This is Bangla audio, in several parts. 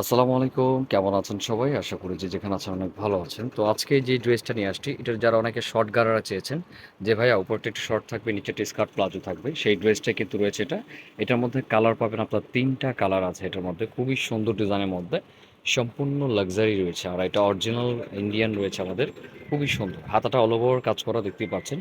আসসালামু আলাইকুম। কেমন আছেন সবাই? আশা করি যে যেখানে আছেন অনেক ভালো আছেন। তো আজকে যে ড্রেসটা নিয়ে আসছি এটার যারা অনেকে শর্ট গারারা চেয়েছেন যে ভাইয়া উপরটা একটু শর্ট থাকবে নিচে একটা স্কার্ট প্লাজো থাকবে সেই ড্রেসটা কিন্তু রয়েছে এটা। এটার মধ্যে কালার পাবেন আপনার তিনটা কালার আছে এটার মধ্যে খুবই সুন্দর ডিজাইনের মধ্যে। সম্পূর্ণ লাক্সারি রয়েছে আর এটা অরিজিনাল ইন্ডিয়ান রয়েছে আমাদের খুবই সুন্দর। হাতাটা অল ওভার কাজ করা দেখতেই পাচ্ছেন।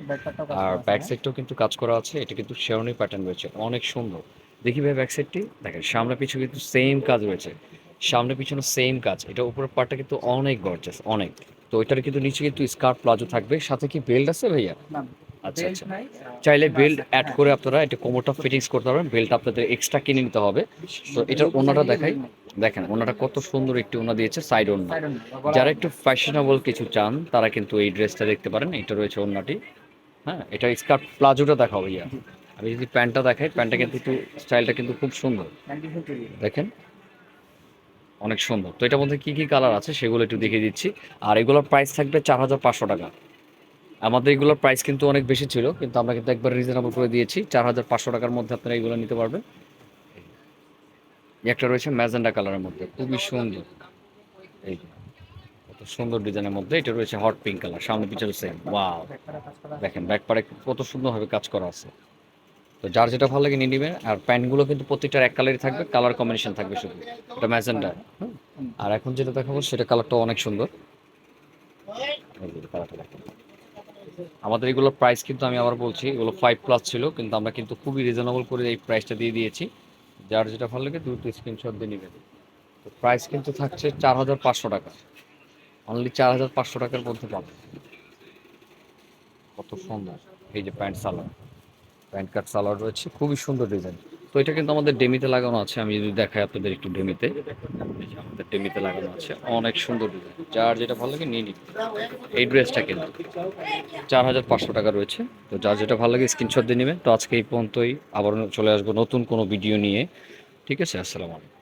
আর ব্যাক সাইডটাও কিন্তু কাজ করা আছে এটা কিন্তু শেরনি প্যাটার্ন রয়েছে অনেক সুন্দর। দেখি ভাই ব্যাক সাইডটি দেখেন সামনে পিছু কিন্তু সেম কাজ রয়েছে। সামনে পিছনে সেম কাজ। এটা উপরের পার্টটা কিন্তু অনেক গর্জাস অনেক। তো এটার কিন্তু নিচে কিন্তু স্কার্ট প্লাজো থাকবে। সাথে কি বেল্ট আছে ভাইয়া? আচ্ছা আচ্ছা। চাইলে বেল্ট অ্যাড করে আপনারা এটা কোমরটা ফিটিংস করতে পারবেন। বেল্ট আপনাদের এক্সট্রা কিনে নিতে হবে। তো এটার ওনাটা দেখাই। দেখেন ওনাটা কত সুন্দর একটি ওনা দিয়েছে সাইড ওনা। যারা একটু ফ্যাশনেবল কিছু চান তারা কিন্তু এই ড্রেসটা দেখতে পারেন। এটা রয়েছে ওনাটি। হ্যাঁ এটা স্কার্ট প্লাজোটা দেখাও ভাইয়া। আমি যদি প্যান্টটা দেখাই প্যান্টটা কিন্তু একটু স্টাইলটা কিন্তু খুব সুন্দর। দেখেন। অনেক সুন্দর। তো এটার মধ্যে কি কি কালার আছে সেগুলো একটু দেখিয়ে দিচ্ছি। আর এগুলোর প্রাইস থাকবে চার হাজার পাঁচশো টাকা। আমাদের এগুলোর প্রাইস কিন্তু অনেক বেশি ছিল, কিন্তু আমরা কিন্তু একবার রিজনেবল করে দিয়েছি। চার হাজার পাঁচশো টাকার মধ্যে আপনারা এগুলো নিতে পারবেন। একটা রয়েছে ম্যাজেন্ডা কালারের মধ্যে, খুবই সুন্দর। এই কত সুন্দর ডিজাইনের মধ্যে। এটা রয়েছে হট পিঙ্ক কালার সামনে পিছনে সেম ওয়াও দেখেন ব্যাক পারে কত সুন্দরভাবে কাজ করা আছে। তো যার যেটা ভালো লাগে নিয়ে নেবেন। আর প্যান্টগুলো কিন্তু প্রত্যেকটার এক কালারই থাকবে, কালার কম্বিনেশন থাকবে শুধু। এটা ম্যাজেন্ডা আর এখন যেটা দেখাবো, সেটা কালারটা অনেক সুন্দর। আমাদের এগুলোর প্রাইস কিন্তু আমি আবার বলছি, এগুলো ফাইভ প্লাস ছিল, কিন্তু আমরা কিন্তু খুবই রিজনেবল করে এই প্রাইসটা দিয়ে দিয়েছি। যার যেটা ভালো লাগে দ্রুত স্ক্রিনশট দিয়ে নেবেন। তো প্রাইস কিন্তু থাকছে চার হাজার পাঁচশো টাকা। অনলি চার হাজার পাঁচশো টাকার মধ্যে পাবেন। কত সুন্দর। এই যে pant salwar pant cut, salwar রয়েছে, খুবই সুন্দর ডিজাইন। তো এটা কিন্তু আমাদের ডেমিতে লাগানো আছে, আমি যদি দেখাই আপনাদের একটু ডেমিতে। আমাদের ডেমিতে লাগানো আছে, অনেক সুন্দর ডিজাইন। যার যেটা ভালো লাগে নিয়ে নিন। এই ড্রেসটা কিন্তু চার হাজার পাঁচশো টাকা রয়েছে। তো যার যেটা ভালো লাগে স্ক্রিনশট দিয়ে নেবেন। তো আজকে এই পর্যন্তই। আবার চলে আসব নতুন কোনো ভিডিও নিয়ে। ঠিক আছে, আসসালামু আলাইকুম।